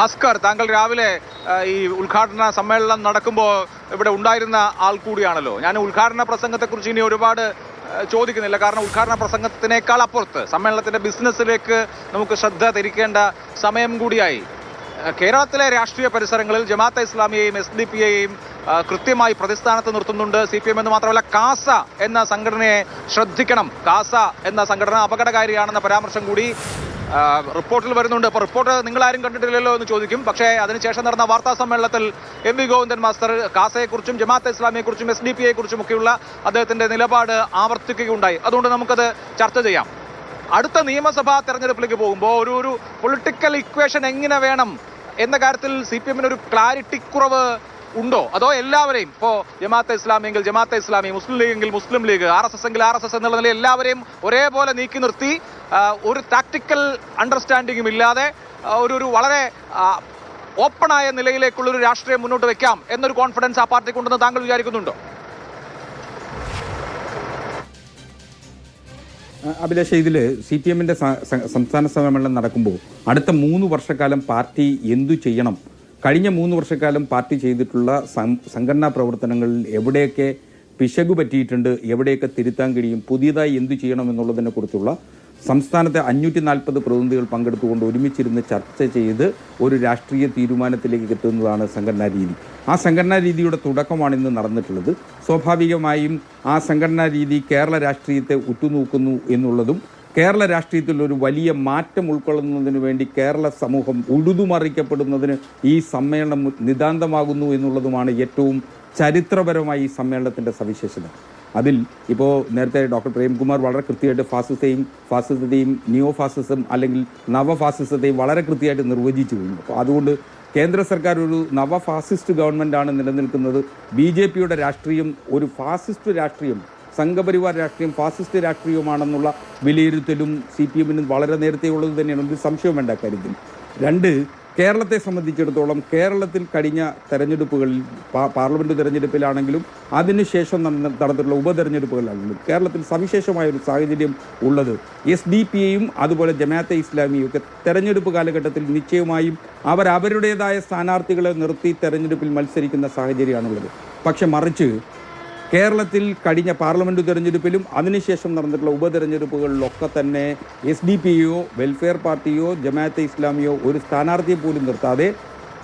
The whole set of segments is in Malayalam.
ഹസ്കർ താങ്കൾ രാവിലെ ഈ ഉദ്ഘാടന സമ്മേളനം നടക്കുമ്പോൾ ഇവിടെ ഉണ്ടായിരുന്ന ആൾ കൂടിയാണല്ലോ. ഞാൻ ഉദ്ഘാടന പ്രസംഗത്തെക്കുറിച്ച് ഇനി ഒരുപാട് ചോദിക്കുന്നില്ല. കാരണം ഉദ്ഘാടന പ്രസംഗത്തിനേക്കാൾ അപ്പുറത്ത് സമ്മേളനത്തിന്റെ ബിസിനസ്സിലേക്ക് നമുക്ക് ശ്രദ്ധ തിരിക്കേണ്ട സമയം കൂടിയായി. കേരളത്തിലെ രാഷ്ട്രീയ പരിസരങ്ങളിൽ ജമാഅത്തെ ഇസ്ലാമിയെയും എസ് ഡി പി യെയും കൃത്യമായി പ്രതിസ്ഥാനത്ത് നിർത്തുന്നുണ്ട് സി പി എം എന്ന് മാത്രമല്ല കാസ എന്ന സംഘടനയെ ശ്രദ്ധിക്കണം. കാസ എന്ന സംഘടന അപകടകാരിയാണെന്ന പരാമർശം കൂടി റിപ്പോർട്ടിൽ വരുന്നുണ്ട്. അപ്പോൾ റിപ്പോർട്ട് നിങ്ങൾ ആരും കണ്ടിട്ടില്ലല്ലോ എന്ന് ചോദിക്കും. പക്ഷേ അതിനുശേഷം നടന്ന വാർത്താ സമ്മേളനത്തിൽ എം വി ഗോവിന്ദൻ മാസ്റ്റർ കാസയെക്കുറിച്ചും ജമാഅത്തെ ഇസ്ലാമിയെക്കുറിച്ചും എസ് ഡി പി യെക്കുറിച്ചും ഒക്കെയുള്ള അദ്ദേഹത്തിന്റെ നിലപാട് ആവർത്തിക്കുകയുണ്ടായി. അതുകൊണ്ട് നമുക്കത് ചർച്ച ചെയ്യാം. അടുത്ത നിയമസഭാ തെരഞ്ഞെടുപ്പിലേക്ക് പോകുമ്പോൾ ഒരു ഒരു പൊളിറ്റിക്കൽ ഇക്വേഷൻ എങ്ങനെ വേണം എന്ന കാര്യത്തിൽ സി പി എമ്മിന് ഒരു ക്ലാരിറ്റി കുറവ് ഉണ്ടോ? അതോ എല്ലാവരെയും ഇപ്പോൾ ജമാഅത്തെ ഇസ്ലാമി എങ്കിൽ ജമാഅത്തെ ഇസ്ലാമി മുസ്ലിം ലീഗ് എങ്കിൽ Muslim League R S S എങ്കിൽ ആർ എസ് എസ് എന്നുള്ള നിലയിൽ എല്ലാവരെയും ഒരേപോലെ നീക്കി നിർത്തി ഒരു ടാക്ടിക്കൽ അണ്ടർസ്റ്റാൻഡിങ്ങും ഇല്ലാതെ ഒരു ഒരു വളരെ ഓപ്പണായ നിലയിലേക്കുള്ള ഒരു രാഷ്ട്രീയം മുന്നോട്ട് വെക്കാം എന്നൊരു കോൺഫിഡൻസ് ആ പാർട്ടിക്കുണ്ടെന്ന് താങ്കൾ വിചാരിക്കുന്നുണ്ടോ? അഭിലാഷ് ഇതിൽ സി പി എമ്മിന്റെ സംസ്ഥാന സമ്മേളനം നടക്കുമ്പോൾ അടുത്ത മൂന്ന് വർഷക്കാലം പാർട്ടി എന്തു ചെയ്യണം? കഴിഞ്ഞ മൂന്ന് വർഷക്കാലം പാർട്ടി ചെയ്തിട്ടുള്ള സംഘടനാ പ്രവർത്തനങ്ങളിൽ എവിടെയൊക്കെ പിശകു പറ്റിയിട്ടുണ്ട് എവിടെയൊക്കെ തിരുത്താൻ കഴിയും പുതിയതായി എന്തു ചെയ്യണം എന്നുള്ളതിനെ കുറിച്ചുള്ള സംസ്ഥാനത്തെ അഞ്ഞൂറ്റി നാൽപ്പത് പ്രതിനിധികൾ പങ്കെടുത്തുകൊണ്ട് ഒരുമിച്ചിരുന്ന് ചർച്ച ചെയ്ത് ഒരു രാഷ്ട്രീയ തീരുമാനത്തിലേക്ക് എത്തുന്നതാണ് സംഘടനാ രീതി. ആ സംഘടനാ രീതിയുടെ തുടക്കമാണ് ഇന്ന് നടന്നിട്ടുള്ളത്. സ്വാഭാവികമായും ആ സംഘടനാ രീതി കേരള രാഷ്ട്രീയത്തെ ഉറ്റുനോക്കുന്നു എന്നുള്ളതും കേരള രാഷ്ട്രീയത്തിൽ ഒരു വലിയ മാറ്റം ഉൾക്കൊള്ളുന്നതിന് വേണ്ടി കേരള സമൂഹം ഉഴുതുമറിക്കപ്പെടുന്നതിന് ഈ സമ്മേളനം നിതാന്തമാകുന്നു എന്നുള്ളതുമാണ് ഏറ്റവും ചരിത്രപരമായി ഈ സമ്മേളനത്തിന്റെ സവിശേഷത. അതിൽ ഇപ്പോൾ നേരത്തെ ഡോക്ടർ പ്രേംകുമാർ വളരെ കൃത്യമായിട്ട് ഫാസിസത്തെയും ഫാസിസത്തെയും നിയോ ഫാസിസം അല്ലെങ്കിൽ നവ ഫാസിസത്തെയും വളരെ കൃത്യമായിട്ട് നിർവചിച്ചു കഴിഞ്ഞു. അപ്പോൾ അതുകൊണ്ട് കേന്ദ്ര സർക്കാർ ഒരു നവ ഫാസിസ്റ്റ് ഗവൺമെന്റാണ് നിലനിൽക്കുന്നത്. ബി ജെ പിയുടെ രാഷ്ട്രീയം ഒരു ഫാസിസ്റ്റ് രാഷ്ട്രീയം സംഘപരിവാർ രാഷ്ട്രീയം ഫാസിസ്റ്റ് രാഷ്ട്രീയമാണെന്നുള്ള വിലയിരുത്തലും സി പി എമ്മിനും വളരെ നേരത്തെയുള്ളത് തന്നെയാണ്. ഒരു സംശയം വേണ്ട കാര്യത്തിൽ. രണ്ട് കേരളത്തെ സംബന്ധിച്ചിടത്തോളം കേരളത്തിൽ കഴിഞ്ഞ തെരഞ്ഞെടുപ്പുകളിൽ പാർലമെന്റ് തെരഞ്ഞെടുപ്പിലാണെങ്കിലും അതിനുശേഷം നടന്ന നടന്നിട്ടുള്ള ഉപതെരഞ്ഞെടുപ്പുകളാണെങ്കിലും കേരളത്തിൽ സവിശേഷമായ ഒരു സാഹചര്യം ഉള്ളത്. എസ് ഡി പി എയും അതുപോലെ ജമാഅത്തെ ഇസ്ലാമിയും ഒക്കെ തെരഞ്ഞെടുപ്പ് കാലഘട്ടത്തിൽ നിശ്ചയമായും അവർ അവരുടേതായ സ്ഥാനാർത്ഥികളെ നിർത്തി തെരഞ്ഞെടുപ്പിൽ മത്സരിക്കുന്ന സാഹചര്യമാണുള്ളത്. പക്ഷെ മറിച്ച് കേരളത്തിൽ കഴിഞ്ഞ പാർലമെന്റ് തെരഞ്ഞെടുപ്പിലും അതിനുശേഷം നടന്നിട്ടുള്ള ഉപതെരഞ്ഞെടുപ്പുകളിലൊക്കെ തന്നെ എസ് ഡി പിയോ വെൽഫെയർ പാർട്ടിയോ ജമാഅത്തെ ഇസ്ലാമിയോ ഒരു സ്ഥാനാർത്ഥിയെ പോലും നിർത്താതെ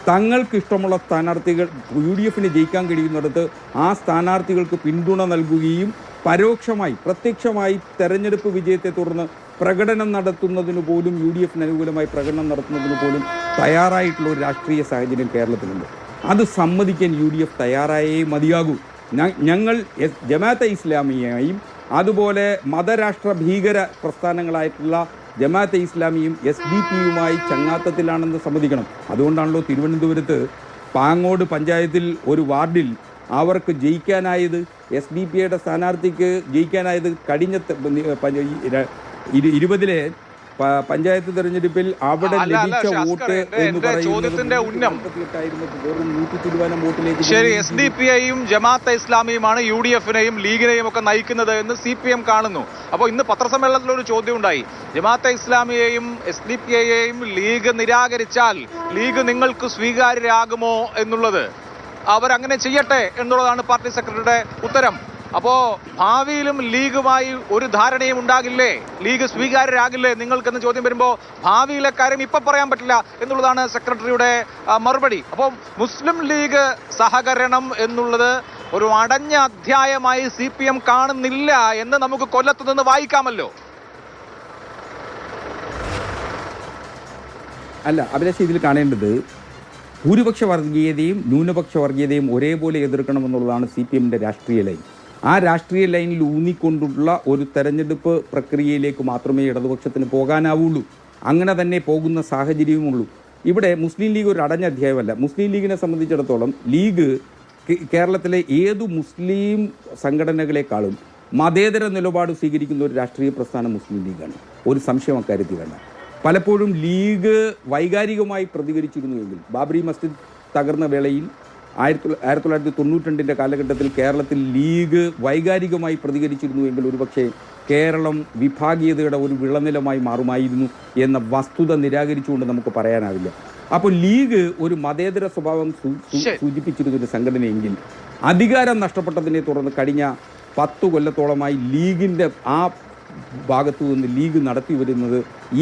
തങ്ങൾക്ക് ഇഷ്ടമുള്ള സ്ഥാനാർത്ഥികൾ യു ഡി എഫിന് ജയിക്കാൻ കഴിയുന്നിടത്ത് ആ സ്ഥാനാർത്ഥികൾക്ക് പിന്തുണ നൽകുകയും പരോക്ഷമായി പ്രത്യക്ഷമായി തെരഞ്ഞെടുപ്പ് വിജയത്തെ തുടർന്ന് പ്രകടനം നടത്തുന്നതിന് പോലും യു ഡി എഫിന് അനുകൂലമായി പ്രകടനം നടത്തുന്നതിന് പോലും തയ്യാറായിട്ടുള്ള ഒരു രാഷ്ട്രീയ സാഹചര്യം കേരളത്തിലുണ്ട്. അത് സമ്മതിക്കാൻ യു ഡി എഫ് തയ്യാറായേ മതിയാകൂ. ഞങ്ങൾ ജമാഅത്തെ ഇസ്ലാമിയെയും അതുപോലെ മതരാഷ്ട്ര ഭീകര പ്രസ്ഥാനങ്ങളായിട്ടുള്ള ജമാഅത്തെ ഇസ്ലാമിയും എസ് ഡി പിയുമായി ചങ്ങാത്തത്തിലാണെന്ന് സമ്മതിക്കണം അതുകൊണ്ടാണല്ലോ തിരുവനന്തപുരത്ത് പാങ്ങോട് പഞ്ചായത്തിൽ ഒരു വാർഡിൽ അവർക്ക് ജയിക്കാനായത് എസ് ഡി പിയുടെ സ്ഥാനാർത്ഥിക്ക് ജയിക്കാനായത് കഴിഞ്ഞ ഇരുപതിലെ പഞ്ചായത്ത് തെരഞ്ഞെടുപ്പിൽ അവിടെ ലഭിച്ച വോട്ട് എന്ന് ചോദ്യത്തിന്റെ ഉന്നം. പറയുന്നത് ശരി എസ് ഡി പി ഐയും ജമാഅത്തെ ഇസ്ലാമിയുമാണ് യു ഡി എഫിനെയും ലീഗിനെയും ഒക്കെ നയിക്കുന്നത് എന്ന് സി പി എം കാണുന്നു. അപ്പോൾ ഇന്ന് പത്രസമ്മേളനത്തിൽ ഒരു ചോദ്യം ഉണ്ടായി ജമാഅത്തെ ഇസ്ലാമിയെയും എസ് ഡി പി ഐയെയും ലീഗ് നിരാകരിച്ചാൽ ലീഗ് നിങ്ങൾക്ക് സ്വീകാര്യരാകുമോ എന്നുള്ളത്. അവരങ്ങനെ ചെയ്യട്ടെ എന്നുള്ളതാണ് പാർട്ടി സെക്രട്ടറിയുടെ ഉത്തരം. അപ്പോ ഭാവിയിലും ലീഗുമായി ഒരു ധാരണയും ഉണ്ടാകില്ലേ? ലീഗ് സ്വീകാര്യരാകില്ലേ? നിങ്ങൾക്കെന്ന് ചോദ്യം വരുമ്പോൾ ഭാവിയിലെ കാര്യം ഇപ്പൊ പറയാൻ പറ്റില്ല എന്നുള്ളതാണ് സെക്രട്ടറിയുടെ മറുപടി. അപ്പോൾ മുസ്ലിം ലീഗ് സഹകരണം എന്നുള്ളത് ഒരു അടഞ്ഞ അധ്യായമായി സി പി എം കാണുന്നില്ല എന്ന് നമുക്ക് കൊല്ലത്തു നിന്ന് വായിക്കാമല്ലോ. അല്ല അഭിലാഷ് ഇതിൽ കാണേണ്ടത് ഭൂരിപക്ഷ വർഗീയതയും ന്യൂനപക്ഷ വർഗീയതയും ഒരേപോലെ എതിർക്കണമെന്നുള്ളതാണ് സി പി എമ്മിന്റെ രാഷ്ട്രീയ ലൈൻ. ആ രാഷ്ട്രീയ ലൈനിൽ ഊന്നിക്കൊണ്ടുള്ള ഒരു തെരഞ്ഞെടുപ്പ് പ്രക്രിയയിലേക്ക് മാത്രമേ ഇടതുപക്ഷത്തിന് പോകാനാവുള്ളൂ. അങ്ങനെ തന്നെ പോകുന്ന സാഹചര്യവുമുള്ളൂ. ഇവിടെ മുസ്ലിം ലീഗ് ഒരു അടഞ്ഞ അധ്യായമല്ല. മുസ്ലിം ലീഗിനെ സംബന്ധിച്ചിടത്തോളം ലീഗ് കേരളത്തിലെ ഏതു മുസ്ലിം സംഘടനകളെക്കാളും മതേതര നിലപാട് സ്വീകരിക്കുന്ന ഒരു രാഷ്ട്രീയ പ്രസ്ഥാനം മുസ്ലിം ലീഗാണ്. ഒരു സംശയം അക്കാര്യത്തിൽ വേണ്ട. പലപ്പോഴും ലീഗ് വൈകാരികമായി പ്രതികരിച്ചിരുന്നുവെങ്കിൽ ബാബറി മസ്ജിദ് തകർന്ന വേളയിൽ ആയിരത്തി ആയിരത്തി തൊള്ളായിരത്തി തൊണ്ണൂറ്റി രണ്ടിന്റെ കാലഘട്ടത്തിൽ കേരളത്തിൽ ലീഗ് വൈകാരികമായി പ്രതികരിച്ചിരുന്നു എങ്കിൽ ഒരുപക്ഷെ കേരളം വിഭാഗീയതയുടെ ഒരു വിളനിലമായി മാറുമായിരുന്നു എന്ന വസ്തുത നിരാകരിച്ചുകൊണ്ട് നമുക്ക് പറയാനാവില്ല അപ്പോൾ ലീഗ് ഒരു മതേതര സ്വഭാവം. സൂചിപ്പിച്ചിരുന്ന ഒരു സംഘടനയെങ്കിൽ അധികാരം നഷ്ടപ്പെട്ടതിനെ തുടർന്ന് കഴിഞ്ഞ പത്തു കൊല്ലത്തോളമായി ലീഗിന്റെ ആ ഭാഗത്തു നിന്ന് ലീഗ് നടത്തി വരുന്നത്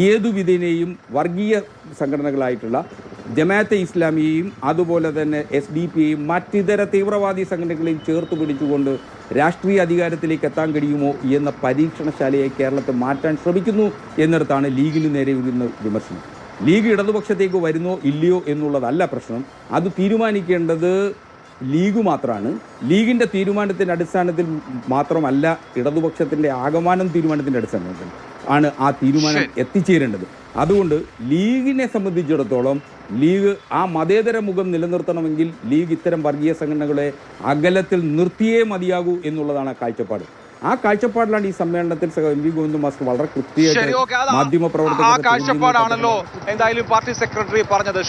ഏതു വിധേനയും വർഗീയ സംഘടനകളായിട്ടുള്ള ജമാഅത്തെ ഇസ്ലാമിയെയും അതുപോലെ തന്നെ എസ് ഡി പിയെയും മറ്റിതര തീവ്രവാദി സംഘടനകളെയും ചേർത്ത് പിടിച്ചുകൊണ്ട് രാഷ്ട്രീയ അധികാരത്തിലേക്ക് എത്താൻ കഴിയുമോ എന്ന പരീക്ഷണശാലയെ കേരളത്തെ മാറ്റാൻ ശ്രമിക്കുന്നു എന്നിടത്താണ് ലീഗിന് നേരെ വരുന്ന വിമർശനം. ലീഗ് ഇടതുപക്ഷത്തേക്ക് വരുന്നോ ഇല്ലയോ എന്നുള്ളതല്ല പ്രശ്നം. അത് തീരുമാനിക്കേണ്ടത് ലീഗ് മാത്രമാണ് ലീഗിന്റെ തീരുമാനത്തിന്റെ അടിസ്ഥാനത്തിൽ മാത്രമല്ല ഇടതുപക്ഷത്തിന്റെ ആകമാനം തീരുമാനത്തിന്റെ അടിസ്ഥാനത്തിൽ. ആണ് ആ തീരുമാനം. എത്തിച്ചേരേണ്ടത്. അതുകൊണ്ട് ലീഗിനെ സംബന്ധിച്ചിടത്തോളം ലീഗ് ആ മതേതര മുഖം നിലനിർത്തണമെങ്കിൽ ലീഗ് ഇത്തരം വർഗീയ സംഘടനകളെ അകലത്തിൽ നിർത്തിയേ മതിയാകൂ എന്നുള്ളതാണ് ആ കാഴ്ചപ്പാട്. ആ കാഴ്ചപ്പാടിലാണ് ഈ സമ്മേളനത്തിൽ എം വി ഗോവിന്ദ മാസ്റ്റർ വളരെ കൃത്യമായിട്ട് മാധ്യമ പ്രവർത്തകർ എന്തായാലും പാർട്ടി സെക്രട്ടറി പറഞ്ഞത്.